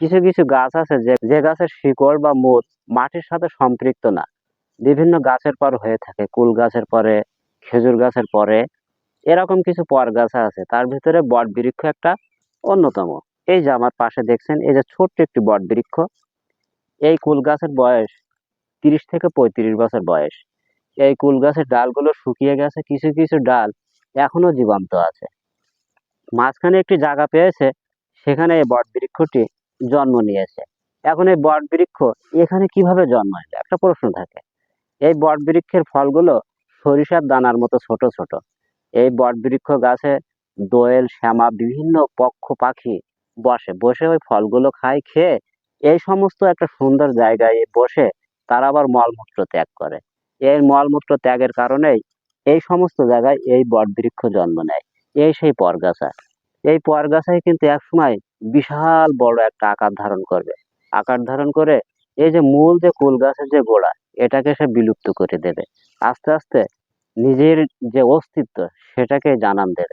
কিছু কিছু গাছ আছে যে যে গাছের শিকড় বা মূল মাটির সাথে সম্পৃক্ত না। বিভিন্ন গাছের পর হয়ে থাকে, কুল গাছের পরে, খেজুর গাছের পরে, এরকম কিছু পর গাছ আছে। তার ভিতরে বট বৃক্ষ একটা অন্যতম। এই যে আমার পাশে দেখছেন, এই যে ছোট্ট একটি বট বৃক্ষ এই কুল গাছের বয়স তিরিশ থেকে পঁয়ত্রিশ বছর বয়স। এই কুল গাছের ডালগুলো শুকিয়ে গেছে, কিছু কিছু ডাল এখনও জীবন্ত আছে। মাঝখানে একটি জায়গা পেয়েছে, সেখানে এই বট বৃক্ষটি জন্ম নিয়েছে। এখন এই বট বৃক্ষ এখানে কীভাবে জন্ম নিল? একটা প্রশ্ন থাকে। এই বট বৃক্ষের ফলগুলো সরিষার দানার মতো ছোট ছোট। এই বট বৃক্ষ গাছে দোয়েল, শ্যামা, বিভিন্ন পক্ষ পাখি বসে। বসে ওই ফলগুলো খায়, খেয়ে এই সমস্ত একটা সুন্দর জায়গায় বসে তারা আবার মলমূত্র ত্যাগ করে। এই মলমূত্র ত্যাগের কারণেই এই সমস্ত জায়গায় এই বট বৃক্ষ জন্ম নেয়। এই সেই পরগাছা এই পরগাছাই কিন্তু একসময় বিশাল বড় একটা আকার ধারণ করবে। আকার ধারণ করে এই যে মূল যে কুল গাছের যে গোড়া, এটাকে সে বিলুপ্ত করে দেবে। আস্তে আস্তে নিজের যে অস্তিত্ব, সেটাকে জানান দেবে।